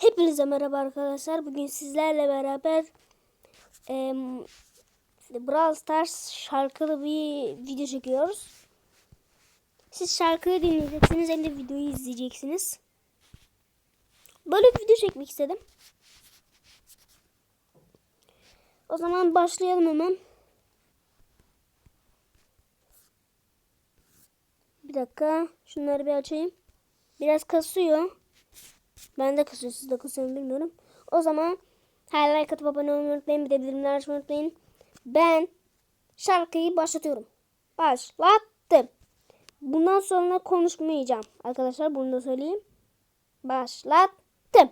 Hepinize merhaba arkadaşlar. Bugün sizlerle beraber e, Brawl Stars şarkılı bir video çekiyoruz. Siz şarkıyı dinleyeceksiniz hem de videoyu izleyeceksiniz. Böyle bir video çekmek istedim. O zaman başlayalım hemen. Bir dakika. Şunları bir açayım. Biraz kasıyor. Ben de kasıyor. Siz de kasıyor mu bilmiyorum. O zaman her like atıp abone olmayı unutmayın. Bir de bildirimleri açmayı unutmayın. Ben şarkıyı başlatıyorum. Başlattım. Bundan sonra konuşmayacağım. Arkadaşlar bunu da söyleyeyim. Başlattım.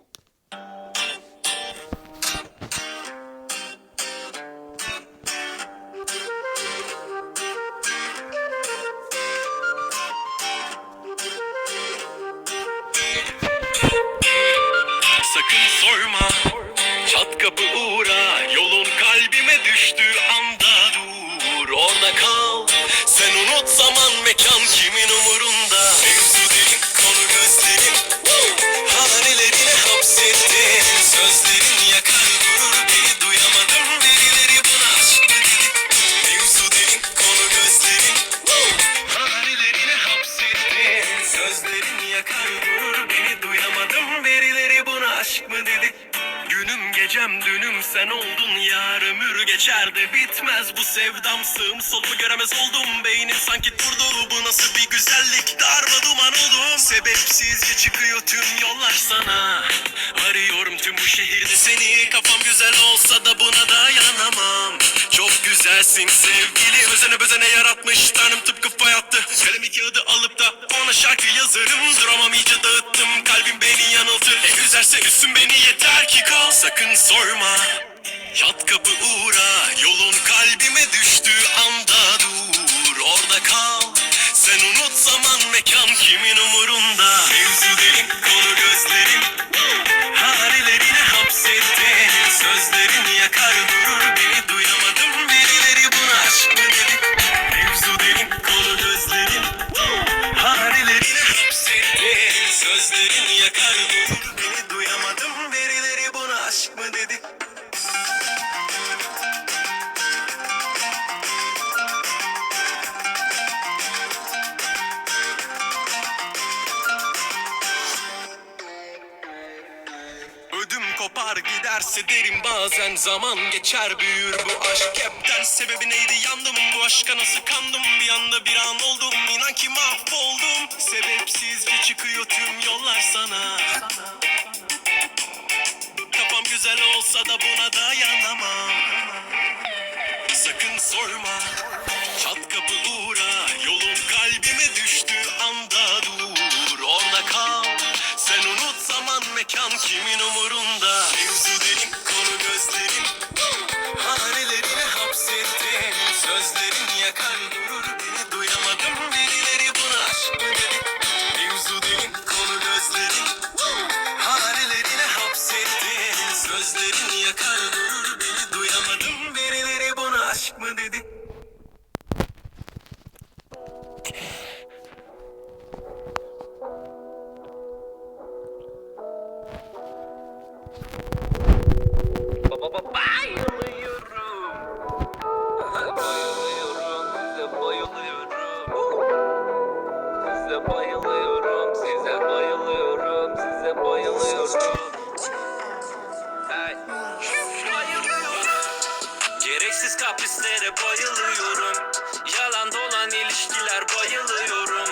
Sen oldun yar ömür geçer de bitmez bu sevdam. Sığım solumu göremez oldum. Beynim sanki durdu. Bu nasıl bir güzellik? Darma duman oldum. Sebepsizce çıkıyor tüm yollar sana. Arıyorum tüm bu şehirde seni. Kafam güzel olsa da buna dayanamam. Çok güzelsin sevgili özene bezene yaratmış tanrım tıpkı fay attı. Kalemi kağıdı alıp da ona şarkı yazarım. Duramam iyice dağıttım. Kalbim beni yanıltır. E üzerse üstün beni yeter ki kal. Sakın sorma Yat kapı uğra Yolun kalbime düştüğü anda dur. Orada kal Sen unut zaman mekan kimin umurunda? Mevzu derin konu gözlerin Kopar giderse derim bazen zaman geçer. Büyür bu aşk hepten. Sebebi neydi? Yandım bu aşka. Nasıl kandım? Bir anda bir an oldum. İnan ki mahvoldum. Sebepsizce çıkıyor tüm yollar sana. Kafam güzel olsa da buna dayanamam. Sakın sorma. Çat kapı uğra Yolun kalbime düştüğü anda dur. Orada kal. Sen unut zaman mekan. Kimin umurunda Gereksiz kaprislere bayılıyorum. Yalan dolan ilişkiler bayılıyorum.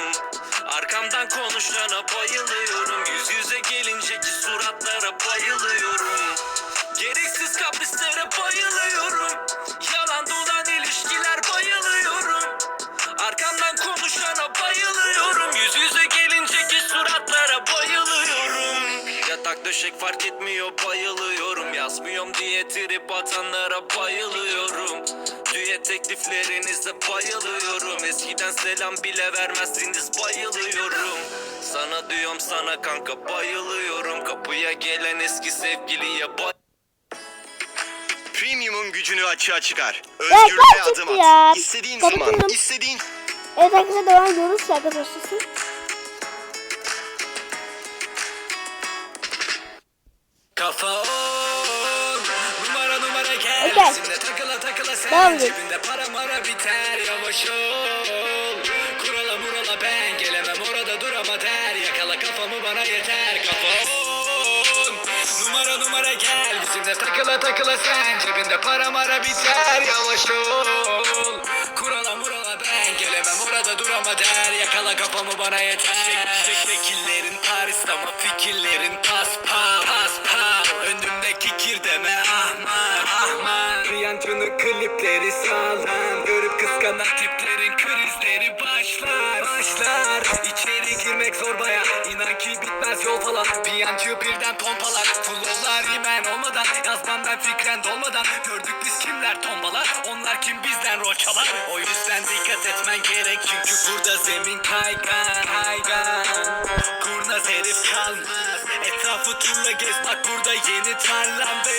Arkamdan konuşana bayılıyorum. Yüz yüze gelinceki suratlara bayılıyorum. Gereksiz kaprislere bayılıyorum. Yalan dolan ilişkiler bayılıyorum. Arkamdan konuşana bayılıyorum. Yüz yüze gelinceki suratlara bayılıyorum. Yatak döşek fark etmiyor bayılıyorum. Yazmıyorum diye trip atanlara bayılıyorum. Düet tekliflerinize bayılıyorum. Eskiden selam bile vermezsiniz bayılıyorum. Sana diyorum sana kanka bayılıyorum. Kapıya gelen eski sevgiliye bay Premium'un gücünü açığa çıkar. Özgürlüğe Özgürlüğe adım at. ya. İstediğin İstediğin zaman, zaman, istediğin... Evet arkadaşlar devam ediyoruz. Şarkı başlasın. Kafa gel takıla takıla sen Devam. Cebinde para mara biter Yavaş ol Kurala murala ben Gelemem orada dur ama der Yakala kafamı bana yeter Kafa on Numara numara gel Bizimle takıla takıla sen Cebinde para mara biter Yavaş ol Kurala murala ben Gelemem orada dur ama der Yakala kafamı bana yeter Tek tekillerin Paris ama fikirlerin Piyancı birden pompalar Flowlar rimen olmadan Yazmamdan fikren dolmadan. Gördük biz kimler tombalar Onlar kim bizden rol O yüzden dikkat etmen gerek Çünkü burada zemin kaygan Kaygan Kurnaz herif kalmaz Etrafı turla gez bak burada yeni tarlam Ve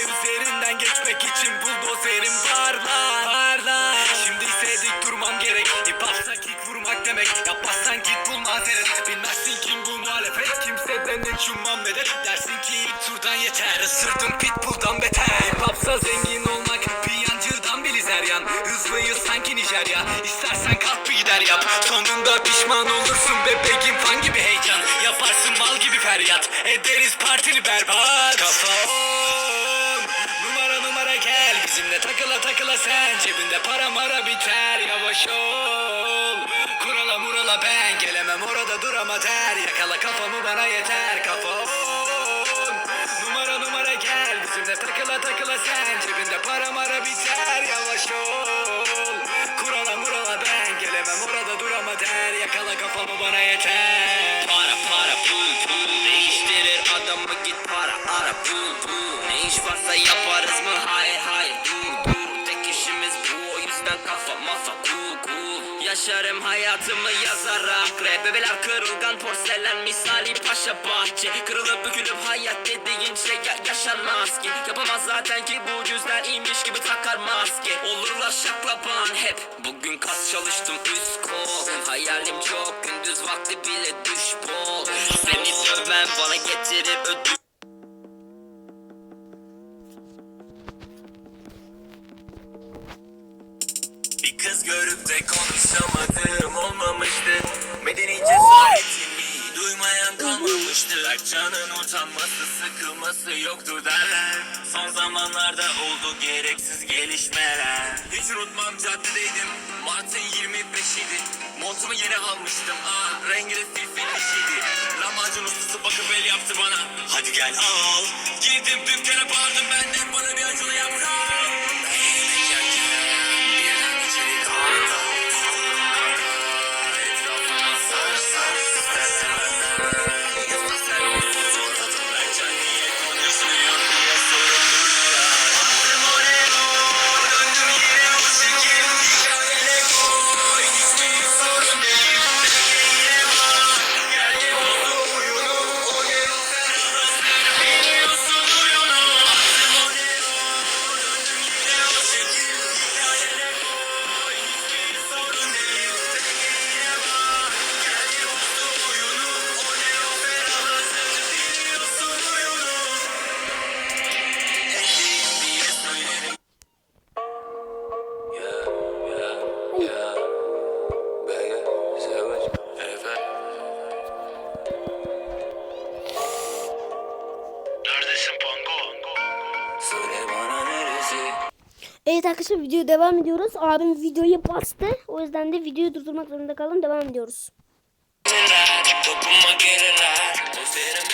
Hopsa zengin olmak Piyancıdan bilizer yan Hızlıyız sanki Nijerya. İstersen kalk bir gider yap. Sonunda pişman olursun bebeğim fan gibi heyecan. Yaparsın mal gibi feryat. Ederiz partili berbat. Kafa Numara numara gel Bizimle takıla takıla sen. Cebinde para mara biter. Yavaş ol. Kurala murala ben. Gelemem orada dur ama der Yakala kafamı bana yeter. Kafa Bizimle takıla takıla sen Cebinde para mara biter. Yavaş ol Kurala murala ben. Gelemem orada dur ama der. Yakala kafamı bana yeter. Para para pul pul. Değiştirir adamı git para ara pul pul. Ne iş varsa yaparız mı? Hayır hayır dur dur. Tek işimiz bu. O yüzden kafa mafa cool cool Yaşarım hayatımı yazarak rap Bebeler kırılgan porselen misali paşa bahçe. Kırılıp bükülüp hayat dediğin şey ya yaşanmaz ki. Yapamaz zaten ki bu yüzden iyiymiş gibi takar maske. Olurlar şaklaban hep. Bugün kas çalıştım üst kol. Hayalim çok gündüz vakti bile düş bol. Seni döven bana getirir ödül kız görüp de konuşamadığım olmamıştı. Medeni cesaretimi duymayan kalmamıştı. Berkcan'ın utanması sıkılması yoktur derler. Son zamanlarda oldu gereksiz gelişmeler. Hiç unutmam caddedeydim. Mart'ın 25'iydi Montumu yeni almıştım. Ah rengi de filfillişiydi Lahmacun ustası bakıp el yaptı bana. Hadi gel al. Girdim dükkana bağırdım. Benden bana bir acılı yaprak videoya devam ediyoruz. Abim videoyu bastı. O yüzden de videoyu durdurmak zorunda kaldım. Devam ediyoruz. Gelirler, Dokunma gelirler O senin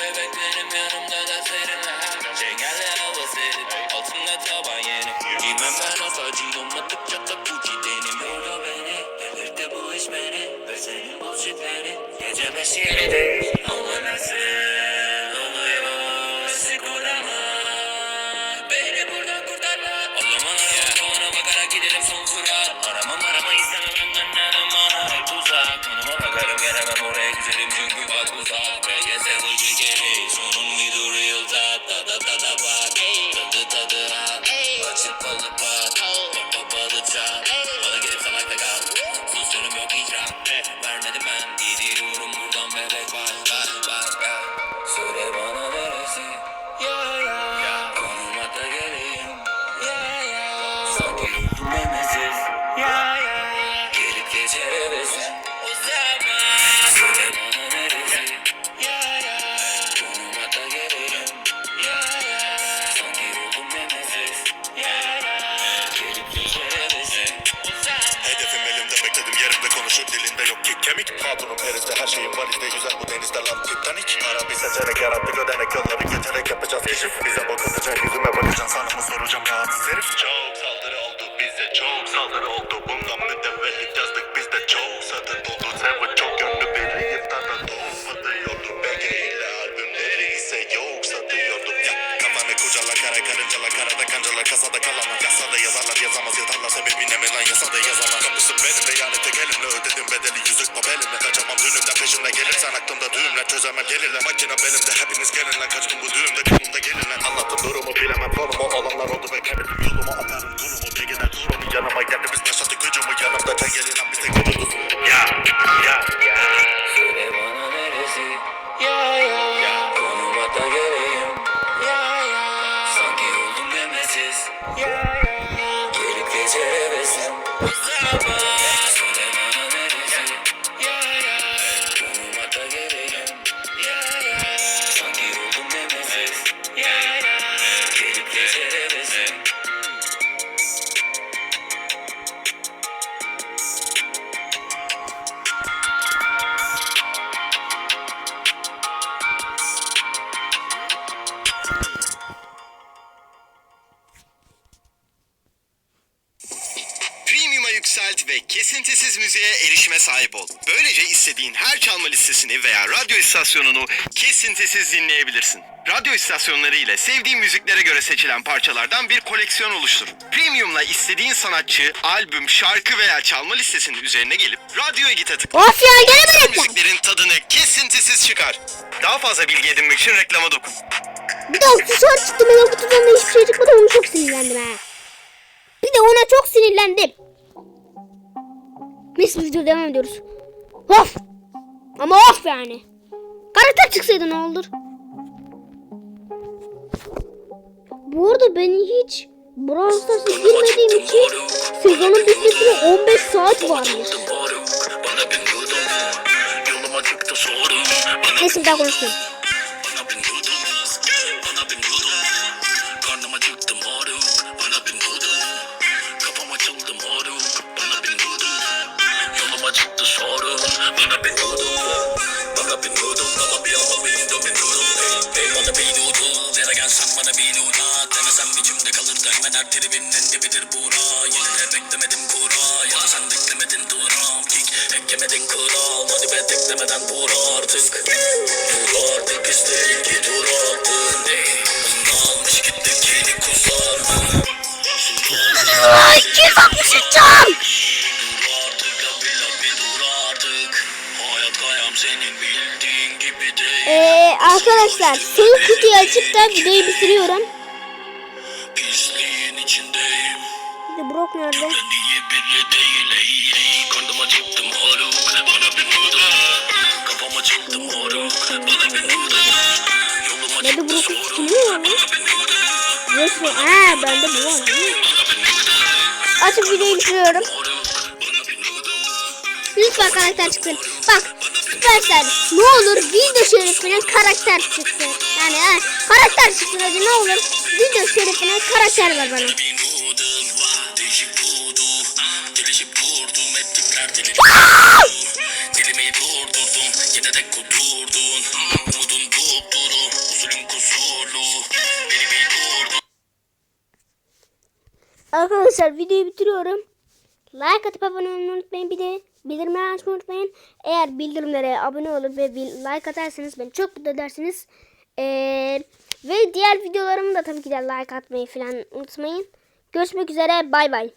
Hedefim elimde bekledim yerimde konuşur dilinde yok ki kemik. Patronum erizde her şeyim var işte güzel bu denizde lan. Titanic Para bir seçenek yarattık ödenek yolları geçerek yapacağız Bize bok çözemem. Gelirler Makine belimde hepiniz gelin lan kaçtım yükselt ve kesintisiz müziğe erişime sahip ol. Böylece istediğin her çalma listesini veya radyo istasyonunu kesintisiz dinleyebilirsin. Radyo istasyonları ile sevdiğin müziklere göre seçilen parçalardan bir koleksiyon oluştur. Premium'la istediğin sanatçı, albüm, şarkı veya çalma listesinin üzerine gelip radyoya gite tıkla. Of ya gene reklam? Müziklerin tadını kesintisiz çıkar. Daha fazla bilgi edinmek için reklama dokun. Bir de aksesuar çıktı benim kutudan da hiçbir şey çıkmadı ona çok sinirlendim ha. Bir de ona çok sinirlendim. Neyse video devam ediyoruz. Of. Ama of yani. Karakter çıksaydı ne olur? Bu arada ben hiç Brawl Stars'a girmediğim için sezonun bitmesine 15 saat varmış. Neyse bir daha konuşmayayım. Değil Ee, arkadaşlar son kutuyu açıp da videoyu bitiriyorum. Pisliğin içindeyim Bir de Brock nerede? Var lan? Bana bir yudum Resmi. Aa bende bu var. Açıp videoyu bitiriyorum. Lütfen karakter çıksın. Bak Süpersel ne olur video şerifine karakter çıksın. Yani ha, karakter çıksın hadi ne olur. Video şerifine karakter ver bana. Arkadaşlar videoyu bitiriyorum. Like atıp abone olmayı unutmayın. Bir de bildirimleri açmayı unutmayın. Eğer bildirimlere abone olup ve bir like atarsanız beni çok mutlu edersiniz. Ee, ve diğer videolarımı da tabii ki de like atmayı falan unutmayın. Görüşmek üzere. Bay bay.